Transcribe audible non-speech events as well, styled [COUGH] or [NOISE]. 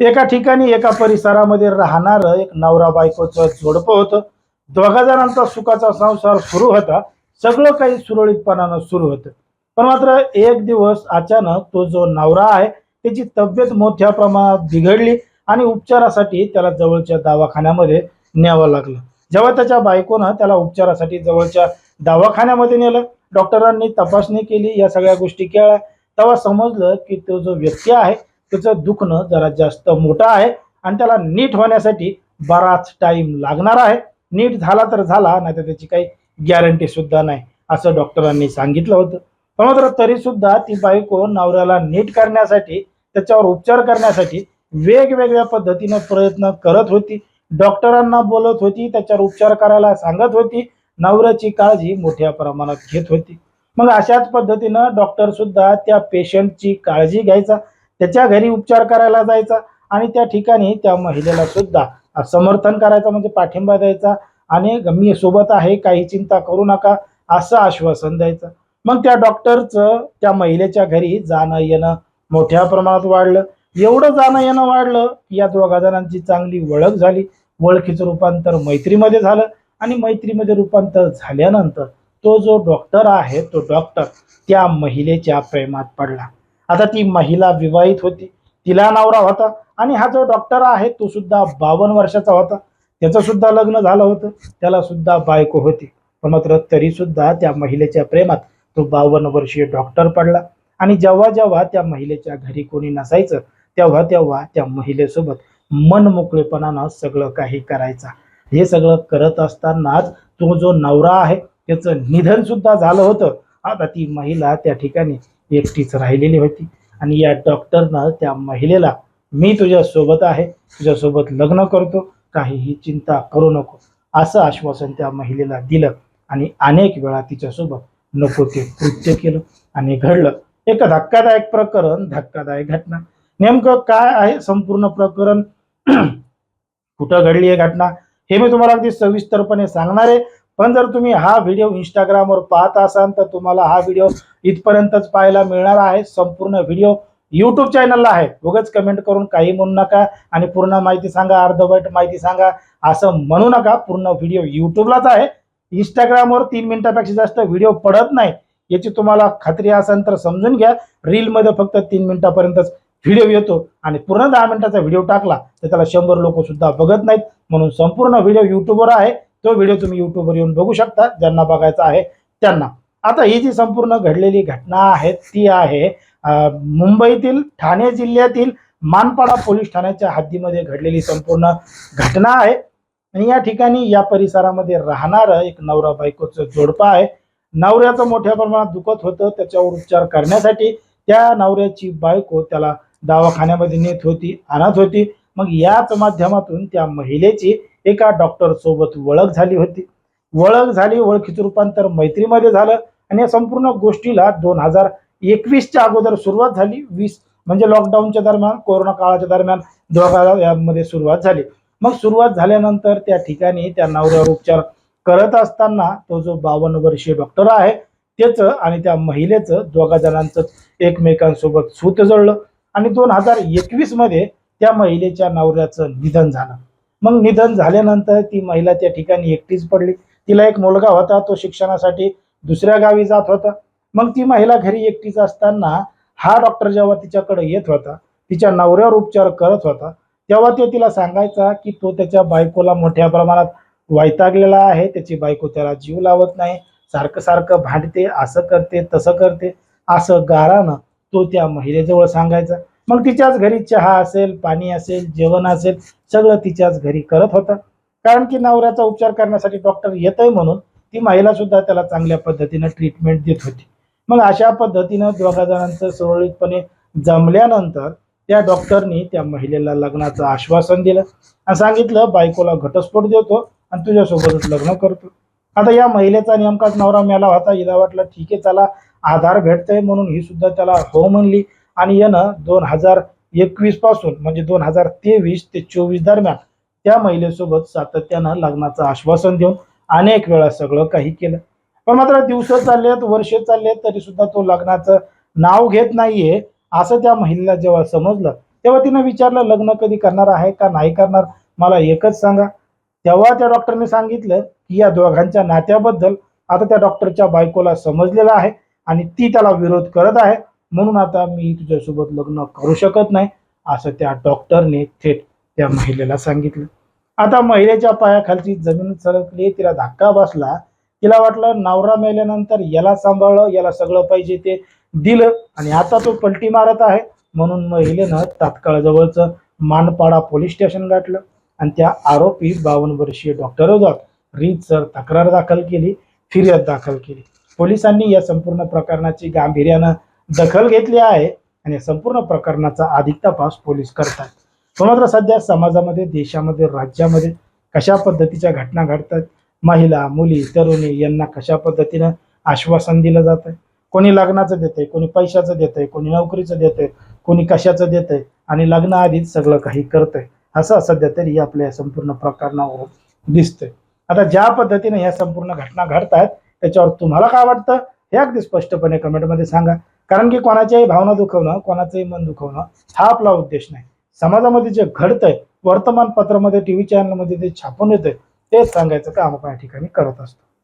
एका ठिकाणी एका परिसरामध्ये राहणार एक नवरा बायकोचं जोडपं होतं. दोघा जणांचा सुखाचा संसार सुरू होता. सगळं काही सुरळीतपणानं सुरू होतं. पण मात्र एक दिवस अचानक तो जो नवरा आहे त्याची तब्येत मोठ्या प्रमाणात बिघडली आणि उपचारासाठी त्याला जवळच्या दवाखान्यामध्ये न्यावं लागलं. जेव्हा त्याच्या बायकोनं त्याला उपचारासाठी जवळच्या दवाखान्यामध्ये नेलं डॉक्टरांनी तपासणी केली या सगळ्या गोष्टी केल्या. तेव्हा समजलं की तो जो व्यक्ती आहे त्याचं दुखणं जरा जास्त मोठं आहे आणि त्याला नीट होण्यासाठी बराच टाईम लागणार आहे. नीट झाला तर झाला नाही तर त्याची काही गॅरंटी सुद्धा नाही असं डॉक्टरांनी सांगितलं होतं. पण मात्र तरी सुद्धा ती बायको नवऱ्याला नीट करण्यासाठी त्याच्यावर उपचार करण्यासाठी वेगवेगळ्या पद्धतीनं प्रयत्न करत होती. डॉक्टरांना बोलत होती त्याच्यावर उपचार करायला सांगत होती. नवऱ्याची काळजी मोठ्या प्रमाणात घेत होती. मग अशाच पद्धतीनं डॉक्टर सुद्धा त्या पेशंटची काळजी घ्यायचा त्याच्या घरी उपचार करायला जायचा आणि त्या ठिकाणी त्या महिलेला सुद्धा समर्थन करायचं म्हणजे पाठिंबा द्यायचा आणि मी सोबत आहे काही चिंता करू नका असं आश्वासन द्यायचं. मग त्या डॉक्टरचं त्या महिलेच्या घरी जाणं येणं मोठ्या प्रमाणात वाढलं. एवढं जाणं येणं वाढलं की या दोघा जणांची चांगली ओळख झाली. ओळखीचं रूपांतर मैत्रीमध्ये झालं आणि मैत्रीमध्ये रूपांतर झाल्यानंतर तो जो डॉक्टर आहे तो डॉक्टर त्या महिलेच्या प्रेमात पडला. आता ती महिला विवाहित होती. तिला नवरा होता आणि हा जो डॉक्टर आहे तो सुद्धा बावन्न वर्षाचा होता. त्याचं सुद्धा लग्न झालं होतं. त्याला सुद्धा बायको होती. पण मात्र तरी सुद्धा त्या महिलेच्या प्रेमात तो बावन्न वर्षीय डॉक्टर पडला. आणि जेव्हा जेव्हा त्या महिलेच्या घरी कोणी नसायचं तेव्हा तेव्हा त्या महिलेसोबत मन मोकळेपणानं सगळं काही करायचा. हे सगळं करत असतानाच तो जो नवरा आहे त्याचं निधन सुद्धा झालं होतं. आता ती महिला त्या ठिकाणी एकटीच राहिलेली होती. आणि या डॉक्टरनं त्या महिलेला मी तुझ्या सोबत आहे तुझ्यासोबत लग्न करतो काहीही चिंता करू नको असं आश्वासन त्या महिलेला दिलं. आणि अनेक वेळा तिच्यासोबत नको ते कृत्य केलं. आणि घडलं. एक धक्कादायक प्रकरण धक्कादायक घटना. नेमकं काय आहे संपूर्ण प्रकरण? [CLEARS THROAT] कुठं घडली आहे घटना? हे मी तुम्हाला अगदी सविस्तरपणे सांगणार आहे. पण जर तुम्ही हा व्हिडिओ इंस्टाग्रामवर पाहत असाल तर तुम्हाला हा व्हिडिओ इथपर्यंतच पाहायला मिळणार आहे. संपूर्ण व्हिडिओ यूट्यूब चॅनलला आहे. उगाच कमेंट करून काही म्हणू नका आणि पूर्ण माहिती सांगा अर्धवट माहिती सांगा असं म्हणू नका. पूर्ण व्हिडिओ यूट्यूबलाच आहे. इंस्टाग्रामवर तीन मिनिटापेक्षा जास्त व्हिडिओ पडत नाही. याची तुम्हाला खात्री असेल तर समजून घ्या. रीलमध्ये फक्त तीन मिनिटापर्यंतच व्हिडिओ येतो आणि पूर्ण दहा मिनिटाचा व्हिडिओ टाकला तर त्याला शंभर लोक सुद्धा बघत नाहीत. म्हणून संपूर्ण व्हिडिओ युट्यूबवर आहे. तो व्हिडिओ तुम्ही युट्यूबवर येऊन बघू शकता ज्यांना बघायचा आहे त्यांना. आता ही जी संपूर्ण घडलेली घटना आहे ती आहे मुंबईतील ठाणे जिल्ह्यातील मानपाडा पोलीस ठाण्याच्या हद्दीमध्ये घडलेली संपूर्ण घटना आहे. आणि या ठिकाणी या परिसरामध्ये राहणारं एक नवरा बायकोचं जोडपं आहे. नवऱ्याचं मोठ्या प्रमाणात दुखत होतं त्याच्यावर उपचार करण्यासाठी त्या नवऱ्याची बायको त्याला दवाखान्यामध्ये नेत होती आणत होती. मग याच माध्यमातून त्या महिलेची एका डॉक्टर सोबत ओळख झाली होती. ओळख झाली ओळखीचं रूपांतर मैत्रीमध्ये झालं आणि या संपूर्ण गोष्टीला दोन हजार एकवीसच्या अगोदर सुरुवात झाली. वीस म्हणजे लॉकडाऊनच्या दरम्यान कोरोना काळाच्या दरम्यान दोघाला यामध्ये सुरुवात झाली. मग सुरुवात झाल्यानंतर त्या ठिकाणी त्या नवऱ्यावर उपचार करत असताना तो जो बावन्न वर्षीय डॉक्टर आहे त्याचं आणि त्या महिलेचं दोघा जणांचं एकमेकांसोबत सूत जळलं आणि दोन हजार एकवीसमध्ये त्या महिलेच्या नवऱ्याचं निधन झालं. मग निधन झाल्यानंतर ती महिला त्या ठिकाणी एकटीच पडली. तिला एक मुलगा होता तो शिक्षणासाठी दुसऱ्या गावी जात होता. मग ती महिला घरी एकटीच असताना हा डॉक्टर जेव्हा तिच्याकडे येत होता तिच्या नवऱ्यावर उपचार करत होता तेव्हा ते तिला सांगायचा की तो त्याच्या बायकोला मोठ्या प्रमाणात वैतागलेला आहे त्याची बायको त्याला जीव लावत नाही सारखं सारखं भांडते असं करते तसं करते असं गारानं तो त्या महिलेजवळ सांगायचा. मग तिच्याच घरी चहा असेल पाणी असेल जेवण असेल सगळं तिच्याच घरी करत होता. कारण की नवऱ्याचा उपचार करण्यासाठी डॉक्टर येत आहे म्हणून ती महिला सुद्धा त्याला चांगल्या पद्धतीनं ट्रीटमेंट देत होती. मग अशा पद्धतीनं दोघा जणांचं सुरळीतपणे जमल्यानंतर त्या डॉक्टरनी त्या महिलेला लग्नाचं आश्वासन दिलं आणि सांगितलं बायकोला घटस्फोट देतो आणि तुझ्यासोबतच लग्न करतो. आता या महिलेचा नेमकाच नवरा मेला होता. हिला वाटलं ठीक आहे चला आधार भेटतंय म्हणून ही सुद्धा त्याला हो म्हणली. आणि यानं दोन हजार एकवीसपासून म्हणजे दोन हजार तेवीस ते चोवीस दरम्यान त्या महिलेसोबत सातत्यानं लग्नाचं आश्वासन देऊन अनेक वेळा सगळं काही केलं. पण मात्र दिवस चाललेत वर्ष चाललेत तरी सुद्धा तो लग्नाचं नाव घेत नाहीये असं त्या महिलेला जेव्हा समजलं तेव्हा तिनं विचारलं लग्न कधी करणार आहे का नाही करणार? मला एकच सांगा. तेव्हा त्या डॉक्टरने सांगितलं की या दोघांच्या नात्याबद्दल आता त्या डॉक्टरच्या बायकोला समजलेलं आहे आणि ती त्याला विरोध करत आहे. म्हणून आता मी तुझ्यासोबत लग्न करू शकत नाही असं त्या डॉक्टरने थेट त्या महिलेला सांगितलं. आता महिलेच्या पायाखालची जमीन सरकली तिला धक्का बसला. तिला वाटलं नवरा मेल्यानंतर याला सांभाळलं याला सगळं पाहिजे ते दिलं आणि आता तो पलटी मारत आहे. म्हणून महिलेनं तात्काळ जवळचं मानपाडा पोलीस स्टेशन गाठलं आणि त्या आरोपी बावन्न वर्षीय डॉक्टर रीतसर तक्रार दाखल केली फिर्याद दाखल केली. पोलिसांनी या संपूर्ण प्रकरणाची गांभीर्यानं दखल घेतली आहे आणि संपूर्ण प्रकरणाचा अधिक तपास पोलीस करतात. पण मात्र सध्या समाजामध्ये देशामध्ये राज्यामध्ये कशा पद्धतीच्या घटना घडतात? महिला मुली तरुणी यांना कशा पद्धतीनं आश्वासन दिलं जात आहे कोणी लग्नाचं देतंय कोणी पैशाचं देतंय कोणी नोकरीचं देतंय कोणी कशाचं देतंय आणि लग्नाआधीच सगळं काही करतंय? असं सध्या तरी आपल्या या संपूर्ण प्रकरणावरून दिसतंय. आता ज्या पद्धतीने ह्या संपूर्ण घटना घडतायत त्याच्यावर तुम्हाला काय वाटतं? हे अगदी स्पष्टपणे कमेंटमध्ये सांगा. कारण की कोणाच्याही भावना दुखवणं कोणाचंही मन दुखवणं हा आपला उद्देश नाही. समाजामध्ये जे घडतंय वर्तमानपत्रामध्ये टी व्ही चॅनलमध्ये जे छापून येतंय तेच सांगायचं काम आपण या ठिकाणी करत असतो.